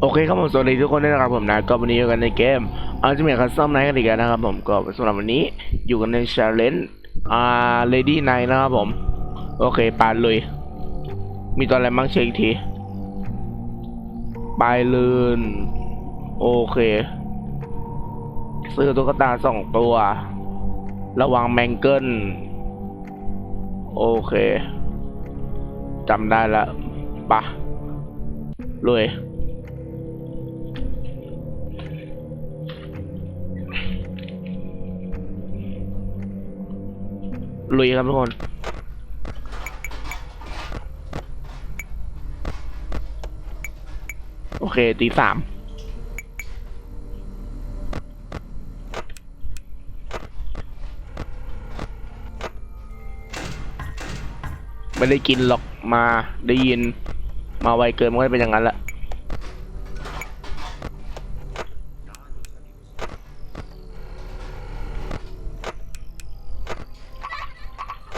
โอเคครับผมสวัสดีทุกคนด้วยนะครับผมนะก็วันนี้อยู่กันในเกมอาจะมีคัสซัมไนท์กันอีกแล้วนะครับผมก็สำหรับวันนี้อยู่กันในชาเลนจ์อ่าเลดี้ไนท์นะครับผม โอเคปาเลย มีตัวอะไรบ้างเช็คอีกทีปลายลืนโอเค ซื้อตุ๊กตาสองตัว ระวังแมงเกิลโอเคจำได้ละปะเลย ลุยครับทุกคนโอเคตีสามไม่ได้กินหรอกมาได้ยินมาไวเกินมันก็เป็นอย่างนั้นแหละ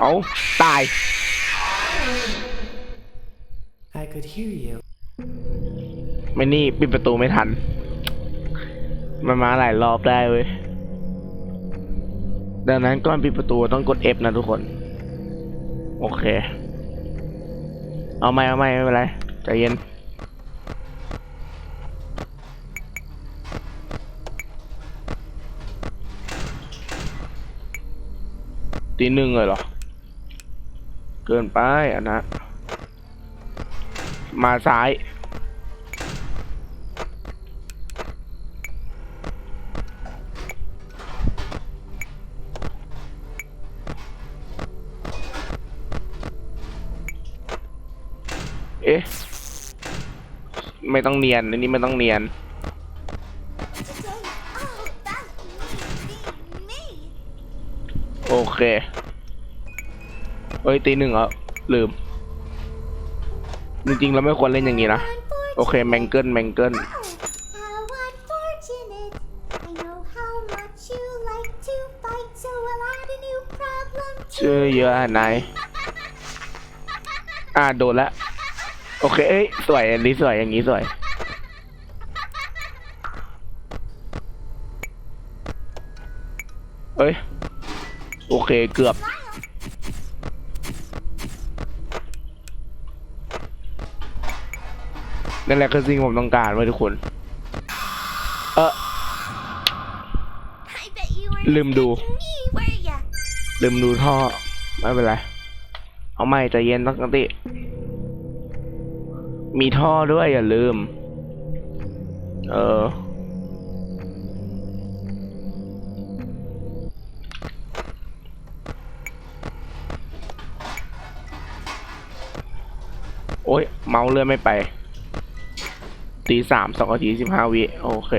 อาตาย I could hear you. ไม่นี่ปิดประตูไม่ทัน มันมาหลายรอบได้เว้ย ดังนั้นก่อนปิดประตูต้องกด F นะทุกคน โอเค เอาไม่เอาไม่ไม่เป็นไรใจเย็นตีหนึ่งเลยเหรอ เกินไปอันนะ มาซ้าย เอ๊ะ ไม่ต้องเนียนอันนี้ไม่ต้องเนียน โอเค เฮ้ยตีหนึ่งเหรอลืม จริงๆเราไม่ควรเล่นอย่างนี้นะ โอเคแมงเกิลแมงเกิล How unfortunate. I know how much you like to fight, so I'll add a new problem ชื่อเยอะอะนายอ่าโดนละ โอเค เอ้ยสวยอันนี้สวยอย่างนี้สวย เอ้ย โอเคเกือบ นั่นแหละคือสิ่งผมต้องการไว้ทุกคน เออ ลืมดู ลืมดูท่อ ไม่เป็นไร เอาไม่ใจเย็นตั้งติ มีท่อด้วยอย่าลืม เออโอ้ยเมาเลื่อนไม่ไป ตีสามสองนาทีสิบห้าวิโอเค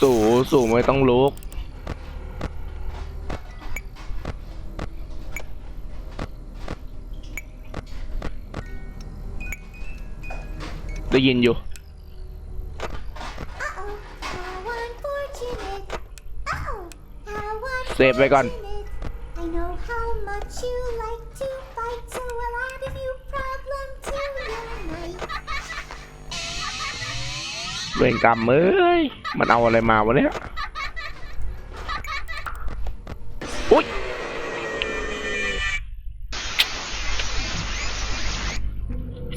สูสูไม่ต้องลุก ได้ยินอยู่ Uh-oh. How unfortunate. Oh, how เซฟไว้ก่อน unfortunate. I know how much you like to fight, so I'll add a new problem to your night. เวรกรรมเอ้ย มันเอาอะไรมาวะเนี่ยอุ้ย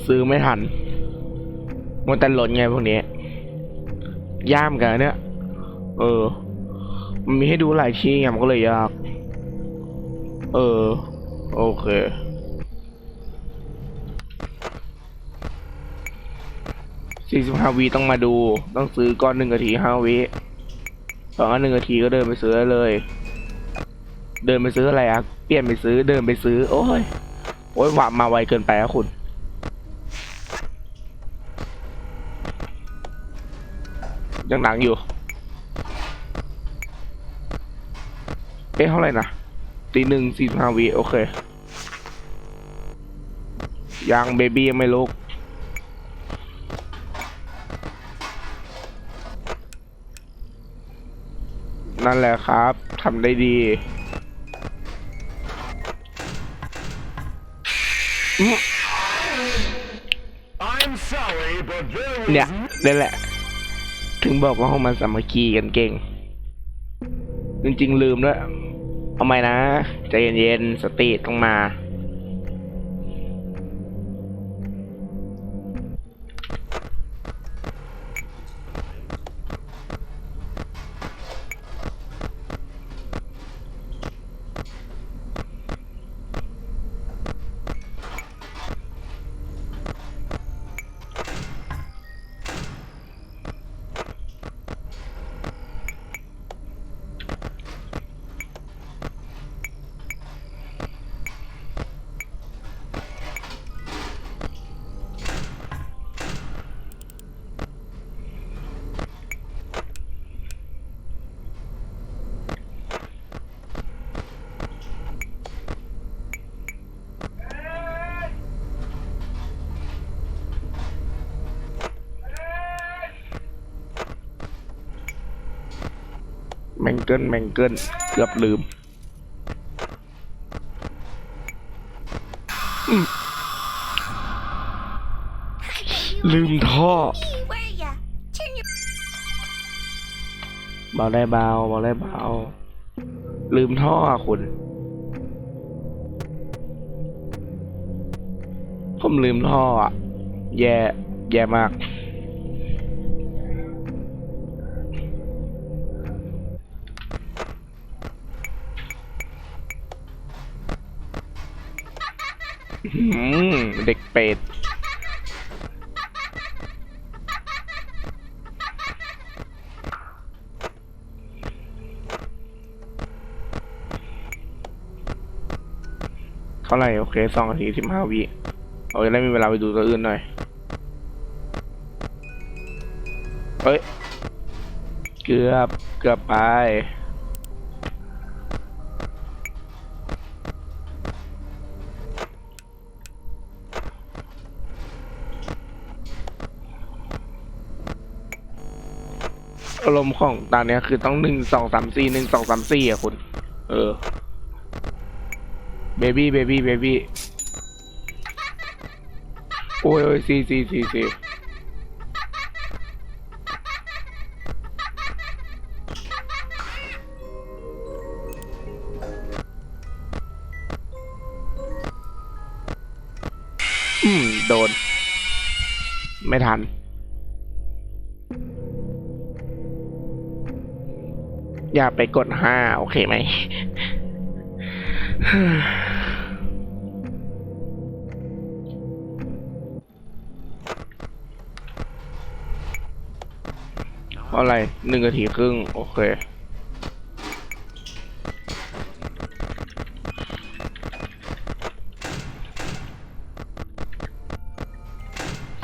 ซื้อไม่ทัน มันแต่หล่นไงพวกนี้ ย่ามกันเนี่ย เออ มันมีให้ดูหลายที่ไงมันก็เลยยาก เออ โอเคสี่สิบห้าวิต้องมาดู ต้องซื้อก้อนหนึ่งนาทีห้าวิสองอันหนึ่งนาทีก็เดินไปซื้อเลย เดินไปซื้ออะไรอะเปลี่ยนไปซื้อ เดินไปซื้อ โอ้ย โอ้ยหวามาไวเกินไปอะคุณ ยังหนังอยู่ เอ๊ะเท่าไหร่นะตีหนึ่งสี่สิบห้าวิโอเค ยังเบบี้ยังไม่ลุกนั่นแหละครับทำได้ดีอื้อ I'm sorry, but there is เนี่ยนี่แหละ ถึงบอกว่าห้องมันสามัคคีกันเก่ง จริงๆลืมแล้วยเอาไมนะ ใจเย็นๆ สติต้องมา งเกิลแมงเกิลเกือบลืมลืมท่อเบาได้เบาเบาได้เบาลืมท่อคุณ ผมลืมท่ออะแย่ แย่มาก เด็กเป็ดเท่าไหร่โอเคสองนาทีสิบห้าวิเอาจะได้มีเวลาไปดูตัวอื่นหน่อย เฮ้ย เกือบ เกือบไปารมณ์ของตาเนี้ยคือต้องหนึ่งสองสามสี่หนึ่งสองสามสี่อะคุณ เออ เบบี้เบบี้เบบี้ โอ้ยโอ้ยสี่สี่สี่สี่ อย่าไปกดห้าโอเคไหมเพราะอะไรหนึ่งนาทีครึ่ง โอเค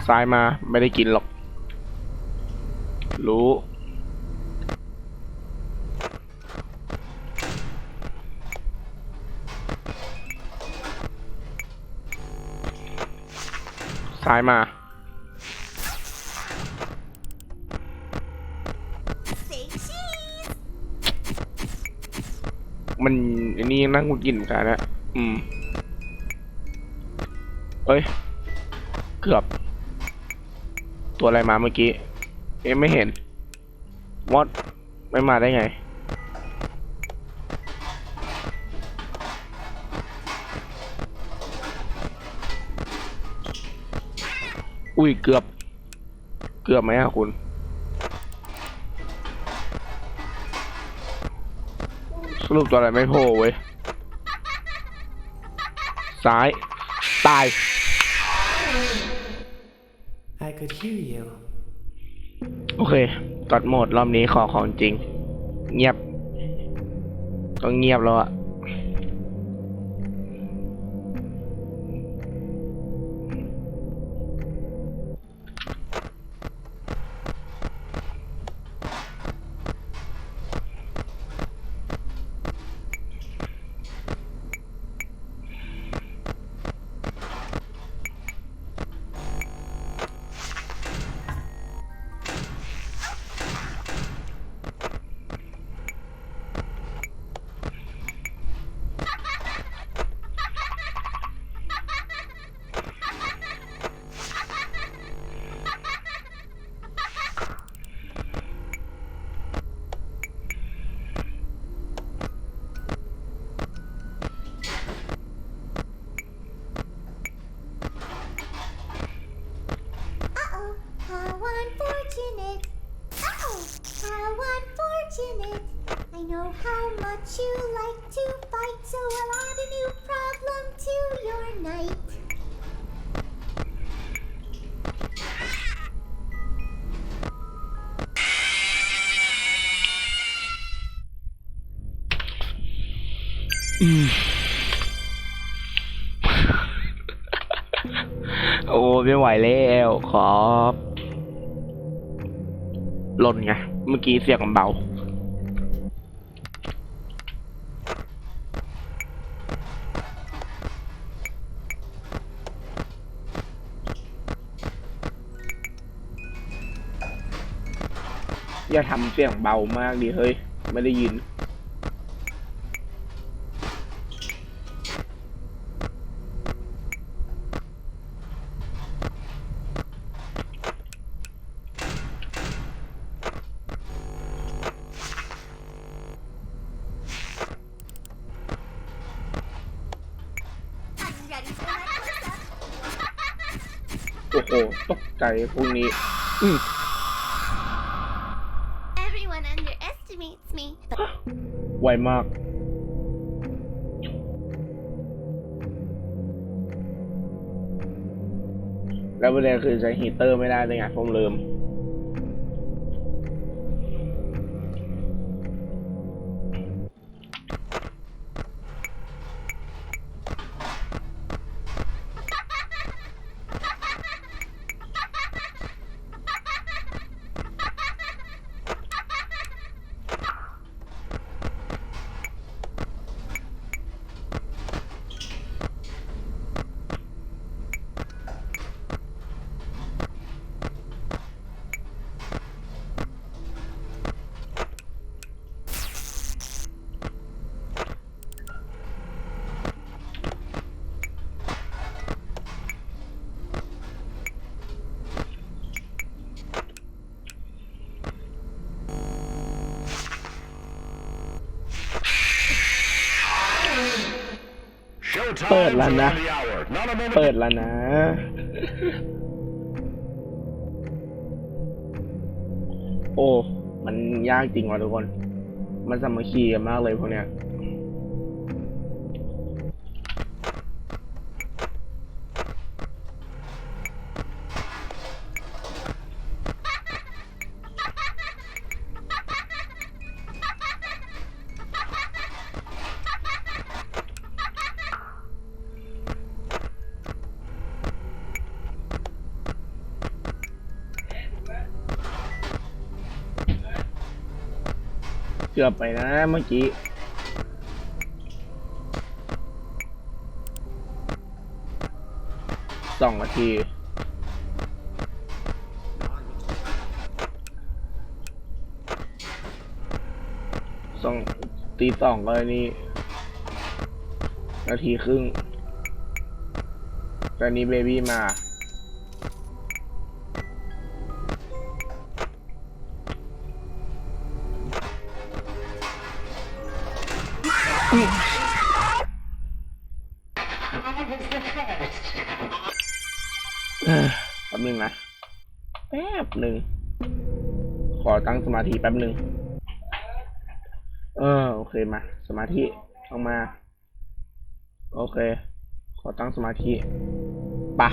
ซ้ายมาไม่ได้กินหรอก รู้ ซ้ายมา มันอันนี้นั่งกุนกินกันนะอืม เอ้ย เกือบ ตัวอะไรมาเมื่อกี้ เอ๊ะไม่เห็นวอดไม่มาได้ไง อุ้ยเกือบ เกือบไหมอะคุณ สรุปตัวอะไรไม่โผล่เว้ย ซ้าย ตาย I could hear you. โอเคกดโหมดรอบนี้ขอของจริง เงียบ ต้องเงียบแล้วอะ ไม่ไหวแล้วขอหล่นไง เมื่อกี้เสียงมันเบา อย่าทำเสียงเบามากดิเฮ้ย ไม่ได้ยิน Are you ready for my close-up? โอ้โห ตก ใจพวกนี้ Everyone underestimates me, but ไวมาก แล้วประเด็นคือใช้ฮีเตอร์ไม่ได้เลยไงผมลืม เปิดแล้วนะ เปิดแล้วนะโอ้ มันยากจริงว่ะทุกคน มันสามัคคีกันมากเลยพวกเนี้ย กือบไปนะเมื่อกี้ สองนาทีสองตีสองก็นี่ นาทีครึ่งตอนนี้เบบี้มา หนึ่ง ขอตั้งสมาธิแป๊บหนึ่ง เออ โอเคมา สมาธิออกมา โอเค ขอตั้งสมาธิปะ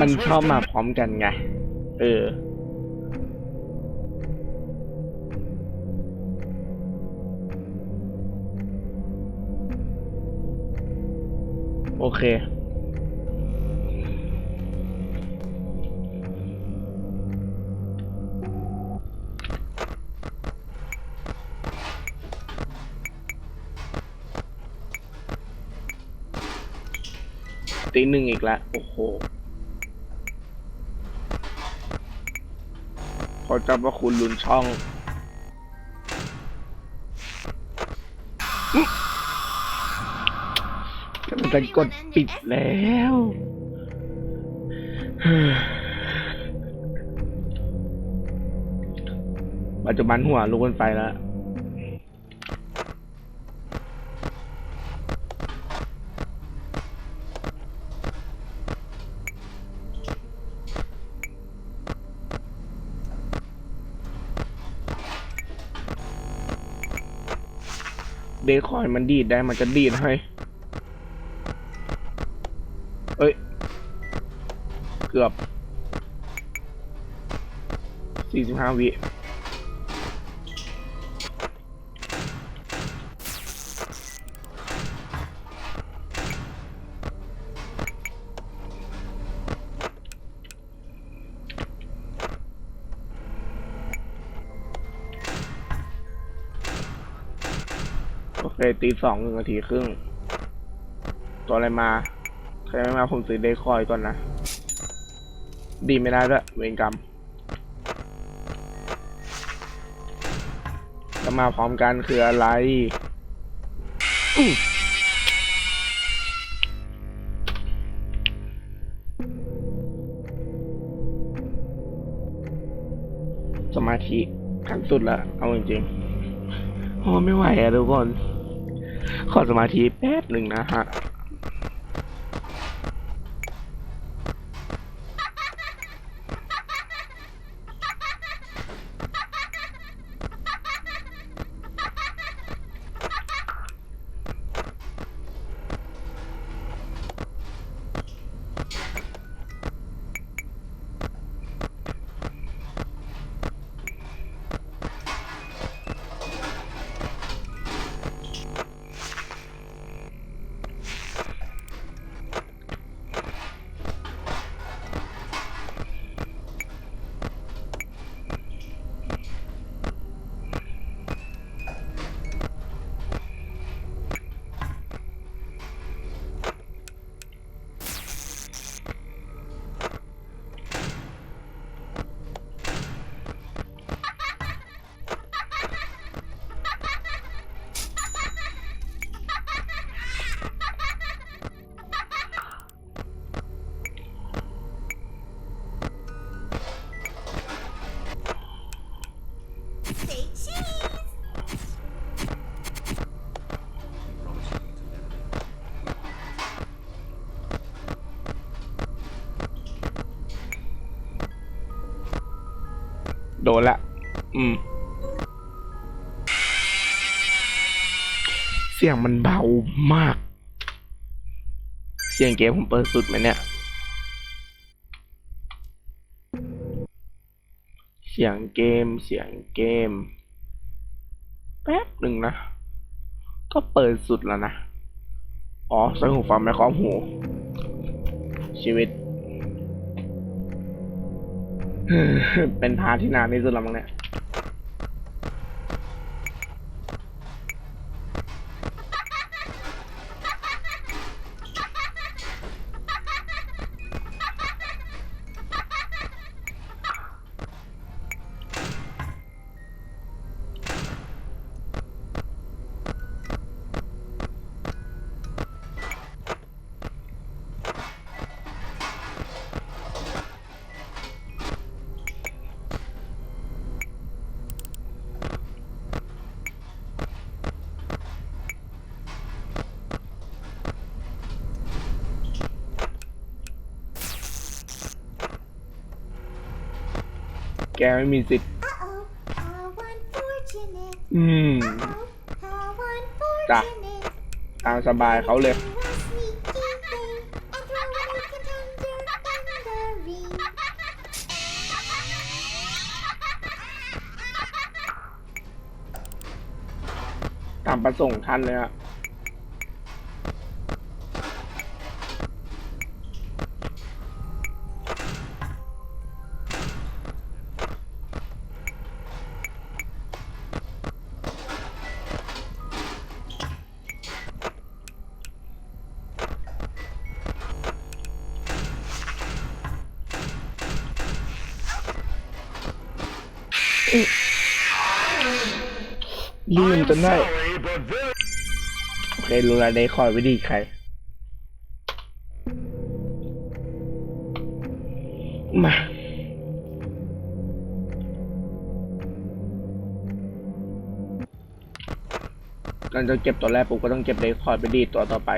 มันชอบมาพร้อมกันไง เออ โอเค ตีหนึ่งอีกแล้วโอ้โห ขอจับว่าคุณลุนช่องมันจะกดปิดแล้วปัจจุบันหัวลุกเนไฟแล้ว เดคอยมันดีดได้มันจะดีดให้เอ้ย เกือบสี่สิบห้าวิ โอเคตีสองหนึ่งนาทีครึ่ง ตัวอะไรมาใครไม่มาผมซื้อเดคอยก่อนนะ ดีไม่ได้ด้วยเวรกรรมจะมาพร้อมกันคืออะไรสมาธิขั้นสุดละเอาจริงๆโอ้ไม่ไหวอะทุกคน ขอสมาธิแป๊บหนึ่งนะฮะ โดนละ อืม เสียงมันเบามาก เสียงเกมผมเปิดสุดไหมเนี่ย เสียงเกม เสียงเกม แป๊บหนึ่งนะ ก็เปิดสุดแล้วนะ อ๋อใส่หูฟังไม่คล้องหู ชีวิต เป็นพาร์ทที่นานที่สุดแล้วมั้งเนี่ย แกไม่มีสิทธิ์ Uh-oh, how unfortunate. อืม Uh-oh, how unfortunate. จ้ะตามสบายเขาเลย Do a sneaky thing and throw a new contender in the ring. ตามประสงค์ท่านเลยอะ ลืม I'm จนได้ sorry, but very โอเครู้แล้วได้คอยวิธีใครมาหลังจากเก็บตัวแรกปุ๊บก็ต้องเก็บเดคอยไปดีดตัวต่อไป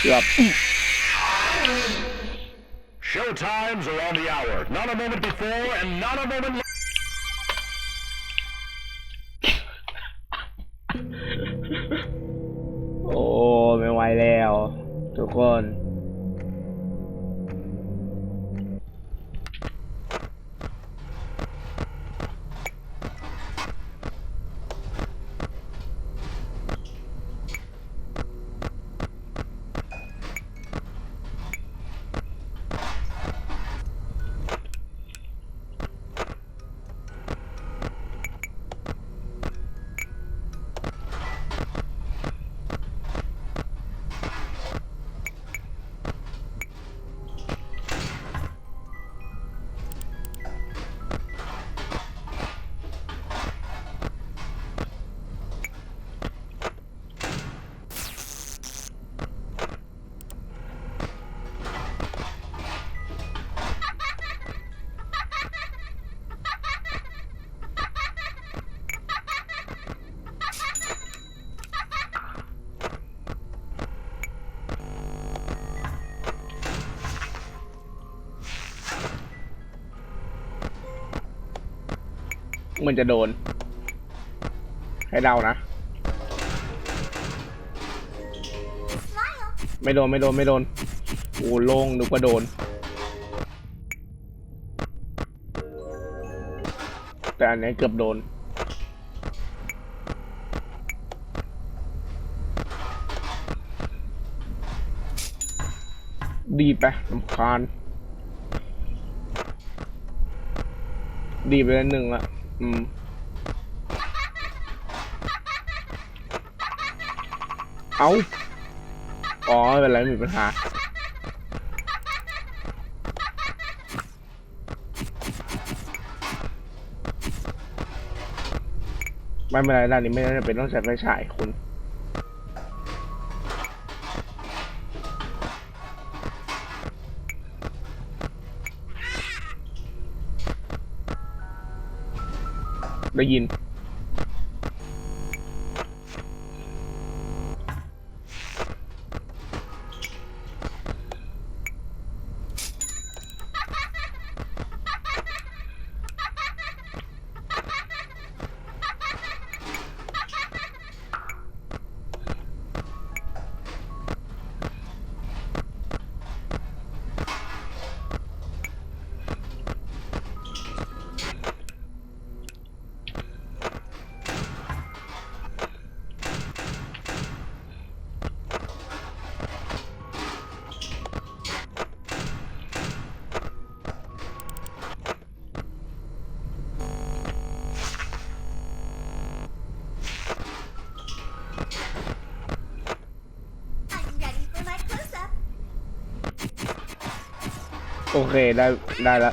เกือบ show times are on the hour. Not a moment before and not a moment later. โอ้ ไม่ไหวแล้ว ทุกคน มันจะโดน ให้เดานะ ไม่โดน ไม่โดน ไม่โดน โอ้โล่งนึกว่าโดน แต่อันนี้เกือบโดนดีไปลำคาญ ดีไปแล้วหนึ่งละ อืมเอาอ๋อไม่เป็นไรไม่มีปัญหา ไม่เป็นไรด้านนี้ไม่ได้เป็นต้องใช้ไฟฉายคุณ ได้ยิน โอเคได้ได้แล้ว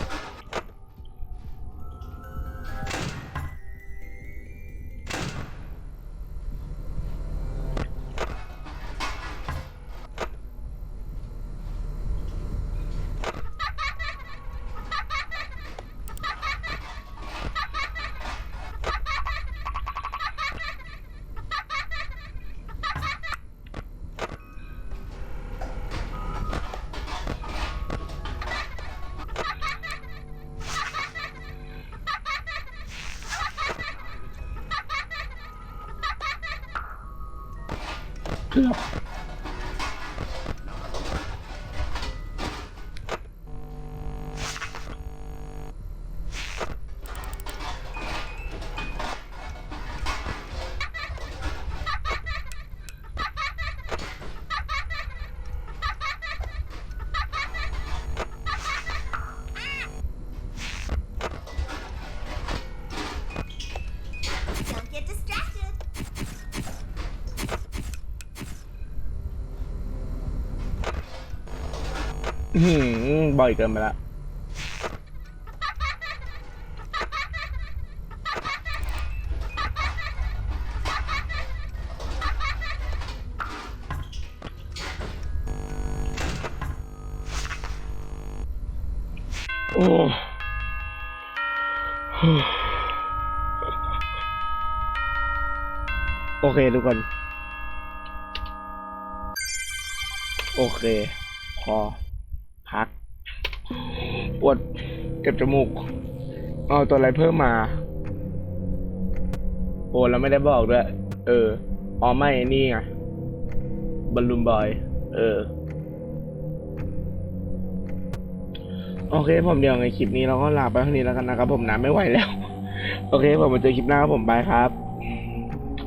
เหือบ่อยเกินไปละโอ้โอเคทุกคน โอเค พอ วดเก็บจมูก เอาตัวอะไรเพิ่มมา โอ้แล้วไม่ได้บอกด้วย เออ อ๋อไม่นี่ไงบอลลูนบอย เออ โอเค ผมเดี๋ยวในคลิปนี้เราก็ลาไปเท่านี้แล้วกันนะครับผมน้ำไม่ไหวแล้ว โอเค ผมมาเจอคลิปหน้าครับผมบายครับ